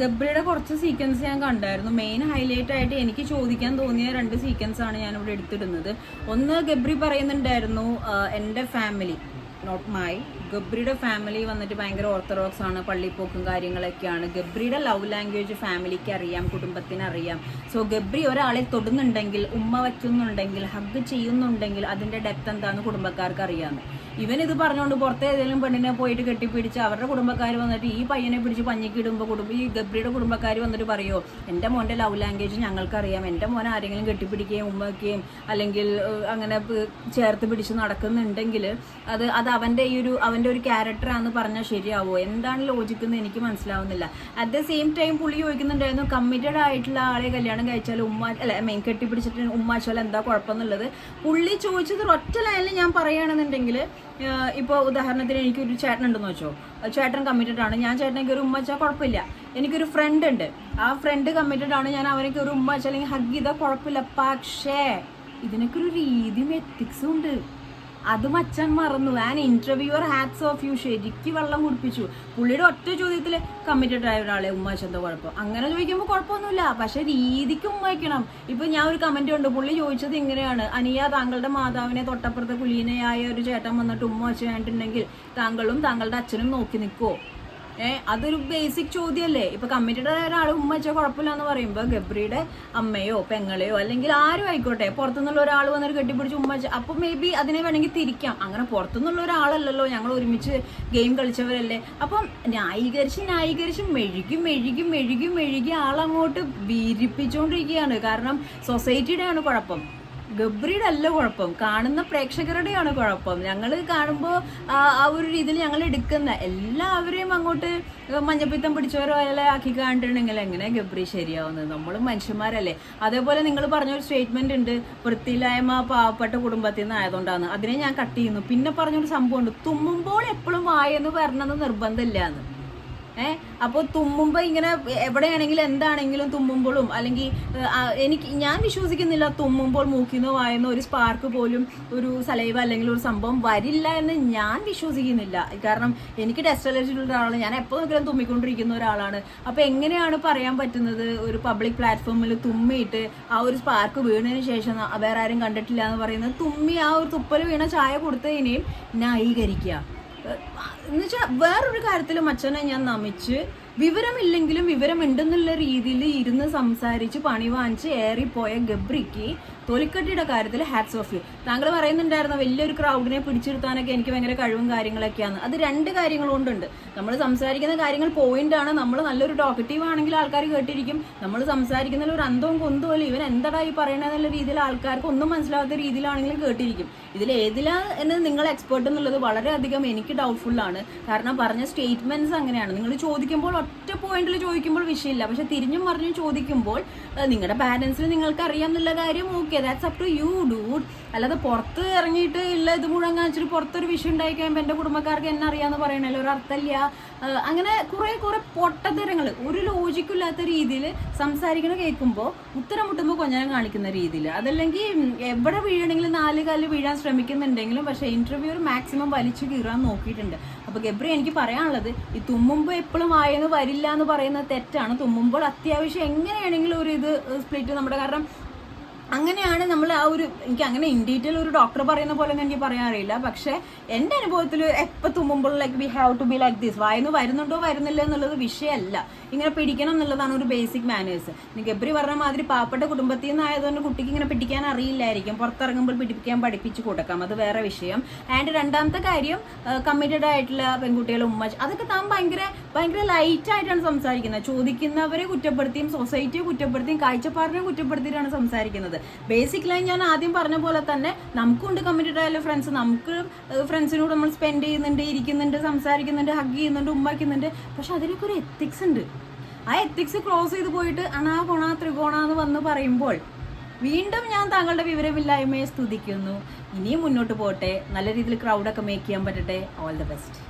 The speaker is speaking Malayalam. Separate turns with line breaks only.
ഗബ്രിയുടെ കുറച്ച് സീക്വൻസ് ഞാൻ കണ്ടായിരുന്നു. മെയിൻ ഹൈലൈറ്റ് ആയിട്ട് എനിക്ക് ചോദിക്കാൻ തോന്നിയ രണ്ട് സീക്വൻസ് ആണ് ഞാൻ ഇവിടെ എടുത്തിടുന്നത്. ഒന്ന് ഗബ്രി പറയുന്നുണ്ടായിരുന്നു എന്റെ ഫാമിലി നോട്ട് മൈ ഗബ്രിയുടെ ഫാമിലി വന്നിട്ട് ഭയങ്കര ഓർത്തഡോക്സ് ആണ് പള്ളിപ്പോക്കും കാര്യങ്ങളൊക്കെയാണ്. ഗബ്രിയുടെ ലവ് ലാംഗ്വേജ് ഫാമിലിക്ക് അറിയാം കുടുംബത്തിന് അറിയാം സോ ഗബ്രി ഒരാളെ തൊടുന്നുണ്ടെങ്കിൽ ഉമ്മ വയ്ക്കുന്നുണ്ടെങ്കിൽ ഹഗ് ചെയ്യുന്നുണ്ടെങ്കിൽ അതിന്റെ ഡെപ്ത് എന്താണെന്ന് കുടുംബക്കാർക്ക് അറിയാമെന്ന് ഇവൻ ഇത് പറഞ്ഞുകൊണ്ട് പുറത്തെ ഏതെങ്കിലും പെണ്ണിനെ പോയിട്ട് കെട്ടിപ്പിടിച്ച് അവരുടെ കുടുംബക്കാർ വന്നിട്ട് ഈ പയ്യനെ പിടിച്ച് പഞ്ഞിക്ക് ഇടുമ്പോൾ കുടുംബ ഈ ഗബ്രിയുടെ കുടുംബക്കാർ വന്നിട്ട് പറയോ എന്റെ മോന്റെ ലവ് ലാംഗ്വേജ് ഞങ്ങൾക്കറിയാം. എന്റെ മോൻ ആരെങ്കിലും കെട്ടിപ്പിടിക്കുകയും ഉമ്മയ്ക്കുകയും അല്ലെങ്കിൽ അങ്ങനെ ചേർത്ത് പിടിച്ച് നടക്കുന്നുണ്ടെങ്കിൽ അത് അത് അവന്റെ ഈ ഒരു അവന്റെ ഒരു ക്യാരക്ടറാന്ന് പറഞ്ഞാൽ ശരിയാവോ? എന്താണ് ലോജിക്ക് എന്ന് എനിക്ക് മനസ്സിലാവുന്നില്ല. അറ്റ് ദ സെയിം ടൈം പുള്ളി ചോദിക്കുന്നുണ്ടായിരുന്നു കമ്മിറ്റഡ് ആയിട്ടുള്ള ആളെ കല്യാണം കഴിച്ചാൽ ഉമ്മ അല്ല മെയിൻ കെട്ടിപ്പിടിച്ചിട്ട് ഉമ്മാച്ചാൽ എന്താ കുഴപ്പമെന്നുള്ളത്? പുള്ളി ചോദിച്ചത് ഒറ്റ ലൈനിൽ ഞാൻ പറയുകയാണെന്നുണ്ടെങ്കിൽ ഇപ്പോൾ ഉദാഹരണത്തിന് എനിക്കൊരു ചേട്ടൻ ഉണ്ടെന്ന് വെച്ചോ ചേട്ടൻ കമ്മിറ്റഡ് ആണ്. ഞാൻ ചേട്ടനെ ഒരു ഉമ്മ വെച്ചാൽ കുഴപ്പമില്ല. എനിക്കൊരു ഫ്രണ്ട് ഉണ്ട്. ആ ഫ്രണ്ട് കമ്മിറ്റഡ് ആണ്. ഞാൻ അവനൊക്കെ ഒരു ഉമ്മ വെച്ചാൽ അല്ലെങ്കിൽ ഹഗ് ചെയ്താൽ കുഴപ്പമില്ല. പക്ഷേ ഇതിനൊക്കെ ഒരു രീതിയും എത്തിക്സും ഉണ്ട്. അത് അച്ഛൻ മറന്നു. An interviewer hats off you ശരിക്കും വെള്ളം കുടിപ്പിച്ചു. പുള്ളിയുടെ ഒറ്റ ചോദ്യത്തിൽ കമ്മിറ്റഡ് ആയ ഒരാളെ അച്ഛന്റെ കുഴപ്പം? അങ്ങനെ ചോദിക്കുമ്പോൾ കുഴപ്പമൊന്നുമില്ല. പക്ഷെ രീതിക്ക് ഉമ്മയ്ക്കണം ഇപ്പൊ ഞാൻ ഒരു കമന്റ് ഉണ്ട്. പുള്ളി ചോദിച്ചത് ഇങ്ങനെയാണ്. അനിയ താങ്കളുടെ മാതാവിനെ തൊട്ടപ്പുറത്തെ കുലീനയായ ഒരു ചേട്ടൻ വന്നിട്ട് ഉമ്മ വെച്ച് താങ്കളും താങ്കളുടെ അച്ഛനും നോക്കി നിൽക്കുമോ ഏ അതൊരു ബേസിക് ചോദ്യമല്ലേ? ഇപ്പൊ കമ്മിറ്റഡ് ഒരാൾ ഉമ്മ വെച്ചാൽ കുഴപ്പമില്ല എന്ന് പറയുമ്പോൾ ഗബ്രിയുടെ അമ്മയോ പെങ്ങളെയോ അല്ലെങ്കിൽ ആരും ആയിക്കോട്ടെ പുറത്തുനിന്നുള്ള ഒരാൾ വന്നിട്ട് കെട്ടിപ്പിടിച്ച് ഉമ്മ വെച്ച അപ്പൊ മേ ബി അതിനെ വേണമെങ്കിൽ തിരിക്കാം. അങ്ങനെ പുറത്തുനിന്നുള്ള ഒരാളല്ലല്ലോ ഞങ്ങൾ ഒരുമിച്ച് ഗെയിം കളിച്ചവരല്ലേ. അപ്പം ന്യായീകരിച്ച് ന്യായീകരിച്ച് മെഴുകി മെഴുകി മെഴുകി മെഴുകി ആളങ്ങോട്ട് വീരിപ്പിച്ചുകൊണ്ടിരിക്കുകയാണ് കാരണം സൊസൈറ്റിയുടെയാണ് കുഴപ്പം. ഗബ്രിയുടെ അല്ല കുഴപ്പം. കാണുന്ന പ്രേക്ഷകരുടെയാണ് കുഴപ്പം. ഞങ്ങൾ കാണുമ്പോൾ ആ ഒരു രീതിയിൽ ഞങ്ങൾ എടുക്കുന്ന എല്ലാവരെയും അങ്ങോട്ട് മഞ്ഞപ്പിത്തം പിടിച്ചവരോ അല്ലെ ആക്കി കാണിട്ടുണ്ടെങ്കിൽ എങ്ങനെ ഗബ്രി ശരിയാവുന്നത് നമ്മൾ മനുഷ്യന്മാരല്ലേ. അതേപോലെ നിങ്ങൾ പറഞ്ഞൊരു സ്റ്റേറ്റ്മെന്റ് ഉണ്ട്. വൃത്തിയില്ലായ്മ പാവപ്പെട്ട കുടുംബത്തിൽ നിന്ന് ആയതുകൊണ്ടാണ്. അതിനെ ഞാൻ കട്ട് ചെയ്യുന്നു. പിന്നെ പറഞ്ഞൊരു സംഭവമുണ്ട്. തുമ്മുമ്പോൾ എപ്പോഴും വായെന്ന് പറഞ്ഞത് നിർബന്ധമില്ല എന്ന് ഏഹ് അപ്പോൾ തുമ്മുമ്പോൾ ഇങ്ങനെ എവിടെയാണെങ്കിലും എന്താണെങ്കിലും തുമ്മുമ്പോഴും അല്ലെങ്കിൽ എനിക്ക് ഞാൻ വിശ്വസിക്കുന്നില്ല തുമ്മുമ്പോൾ മൂക്കിന്നോ വായുന്നോ ഒരു സ്പാർക്ക് പോലും ഒരു സലൈവ അല്ലെങ്കിൽ ഒരു സംഭവം വരില്ല എന്ന് ഞാൻ വിശ്വസിക്കുന്നില്ല. കാരണം എനിക്ക് ടെസ്റ്റ് അലർജി ഉള്ള ഒരാളാണ്. ഞാൻ എപ്പോൾ നോക്കിയാലും തുമ്മിക്കൊണ്ടിരിക്കുന്ന ഒരാളാണ്. അപ്പോൾ എങ്ങനെയാണ് പറയാൻ പറ്റുന്നത്? ഒരു പബ്ലിക് പ്ലാറ്റ്ഫോമിൽ തുമ്മിയിട്ട് ആ ഒരു സ്പാർക്ക് വീണതിന് ശേഷം വേറെ ആരും കണ്ടിട്ടില്ല എന്ന് പറയുന്നത് തുമ്മി ആ ഒരു തുപ്പൽ വീണ ചായ കൊടുത്തതിനെയും ന്യായീകരിക്കുക. എന്നുവെച്ചാൽ വേറൊരു കാര്യത്തിൽ മച്ചനെ ഞാൻ നമിച്ച് വിവരമില്ലെങ്കിലും വിവരമുണ്ടെന്നുള്ള രീതിയിൽ ഇരുന്ന് സംസാരിച്ച് പണി വാങ്ങിച്ച് ഏറിപ്പോയ ഗബ്രിക്ക് തൊലിക്കട്ടിയുടെ കാര്യത്തിൽ ഹാറ്റ്സ് ഓഫ് താങ്കൾ പറയുന്നുണ്ടായിരുന്ന വലിയൊരു ക്രൗഡിനെ പിടിച്ചിരുത്താനൊക്കെ എനിക്ക് ഭയങ്കര കഴിവും കാര്യങ്ങളൊക്കെയാണ്. അത് രണ്ട് കാര്യങ്ങൾ കൊണ്ടുണ്ട്. നമ്മൾ സംസാരിക്കുന്ന കാര്യങ്ങൾ പോയിന്റ് ആണ്. നമ്മൾ നല്ലൊരു ടോക്കറ്റീവ് ആണെങ്കിൽ ആൾക്കാർ കേട്ടിരിക്കും. നമ്മൾ സംസാരിക്കുന്നതിൽ ഒരു അന്തവും കൊന്തവും ഇവൻ എന്തടാ ഈ പറയണെന്നുള്ള രീതിയിൽ ആൾക്കാർക്ക് ഒന്നും മനസ്സിലാവാത്ത രീതിയിലാണെങ്കിലും കേട്ടിരിക്കും. ഇതിൽ ഏതിലാ എന്ന് നിങ്ങൾ എക്സ്പേർട്ട് എന്നുള്ളത് വളരെയധികം എനിക്ക് ഡൗട്ട്ഫുള്ളാണ് കാരണം പറഞ്ഞ സ്റ്റേറ്റ്മെന്റ്സ് അങ്ങനെയാണ്. നിങ്ങൾ ചോദിക്കുമ്പോൾ ഒറ്റ പോയിന്റിൽ ചോദിക്കുമ്പോൾ വിഷയമില്ല. പക്ഷെ തിരിഞ്ഞും മറിഞ്ഞും ചോദിക്കുമ്പോൾ നിങ്ങളുടെ പാരൻസിന് നിങ്ങൾക്ക് അറിയാം എന്നുള്ള കാര്യം okay that's up to you dude അല്ലാതെ പുറത്ത് ഇറങ്ങിയിട്ട് ഇല്ല ഇത് മുഴുവൻ കാണിച്ചിട്ട് പുറത്തൊരു വിഷയം ഉണ്ടായി കഴിയുമ്പോൾ എന്റെ കുടുംബക്കാർക്ക് എന്നെ അറിയാമെന്ന് പറയണല്ലോ ഒരു അർത്ഥമില്ല. അങ്ങനെ കുറെ കുറെ പൊട്ടത്തരങ്ങൾ ഒരു ലോജിക്കില്ലാത്ത രീതിയിൽ സംസാരിക്കണ കേൾക്കുമ്പോൾ ഉത്തരം മുട്ടുമ്പോൾ കൊഞ്ഞനം കാണിക്കുന്ന രീതിയിൽ അതല്ലെങ്കിൽ എവിടെ വീഴണമെങ്കിലും നാല് കാലിൽ വീഴാൻ ശ്രമിക്കുന്നുണ്ടെങ്കിലും പക്ഷേ ഇന്റർവ്യൂർ മാക്സിമം വലിച്ചു കീറാൻ നോക്കിയിട്ടുണ്ട്. അപ്പോൾ ഗബ്രി എനിക്ക് പറയാനുള്ളത് ഈ തുമ്മുമ്പോൾ എപ്പോഴും വായന്ന് വരില്ല എന്ന് പറയുന്ന തെറ്റാണ്. തുമ്മുമ്പോൾ അത്യാവശ്യം എങ്ങനെയാണെങ്കിലും ഒരു ഇത് സ്പ്ലിറ്റ് നമ്മുടെ കാരണം അങ്ങനെയാണ് നമ്മൾ ആ ഒരു എനിക്ക് അങ്ങനെ ഇൻ ഡീറ്റെയിൽ ഒരു ഡോക്ടർ പറയുന്ന പോലെ എനിക്ക് പറയാൻ അറിയില്ല. പക്ഷേ എന്റെ അനുഭവത്തിൽ എപ്പോൾ തുമ്മുമ്പോൾ like we have to be like this വായന്ന് വരുന്നുണ്ടോ വരുന്നില്ല എന്നുള്ളത് വിഷയമല്ല. ഇങ്ങനെ പിടിക്കണം എന്നുള്ളതാണ് ഒരു ബേസിക് മാനേഴ്സ് ഗബ്രി പറഞ്ഞ മാതിരി പാവപ്പെട്ട കുടുംബത്തിൽ നിന്നായതുകൊണ്ട് കുട്ടിക്ക് ഇങ്ങനെ പിടിക്കാൻ അറിയില്ലായിരിക്കും. പുറത്തിറങ്ങുമ്പോൾ പിടിപ്പിക്കാൻ പഠിപ്പിച്ച് കൊടുക്കാം. അത് വേറെ വിഷയം. ആൻഡ് രണ്ടാമത്തെ കാര്യം കമ്മിറ്റഡ് ആയിട്ടുള്ള പെൺകുട്ടികളും ഉമ്മ അതൊക്കെ താൻ ഭയങ്കര ഭയങ്കര ലൈറ്റ് ആയിട്ടാണ് സംസാരിക്കുന്നത്. ചോദിക്കുന്നവരെ കുറ്റപ്പെടുത്തിയും സൊസൈറ്റിയെ കുറ്റപ്പെടുത്തിയും കാഴ്ചപ്പാടിനെ കുറ്റപ്പെടുത്തിയിട്ടാണ് സംസാരിക്കുന്നത്. ബേസിക് ലൈൻ ഞാൻ ആദ്യം പറഞ്ഞ പോലെ തന്നെ നമുക്കുണ്ട് കമ്മിറ്റഡ് ആയാലും ഫ്രണ്ട്സ് നമുക്ക് ഫ്രണ്ട്സിനോട് നമ്മൾ സ്പെൻഡ് ചെയ്യുന്നുണ്ട് ഇരിക്കുന്നുണ്ട് സംസാരിക്കുന്നുണ്ട് ഹഗ് ചെയ്യുന്നുണ്ട് ഉമ്മയ്ക്കുന്നുണ്ട്. പക്ഷെ അതിനൊക്കെ ഒരു എത്തിക്സ് ഉണ്ട്. ആ എത്തിക്സ് ക്രോസ് ചെയ്ത് പോയിട്ട് അണാ കൊണ ത്രികോണ എന്ന് വന്ന് പറയുമ്പോൾ വീണ്ടും ഞാൻ താങ്കളുടെ വിവരമില്ലായ്മയെ സ്തുതിക്കുന്നു. ഇനിയും മുന്നോട്ട് പോട്ടെ. നല്ല രീതിയിൽ ക്രൗഡൊക്കെ മേക്ക് ചെയ്യാൻ പറ്റട്ടെ. All the best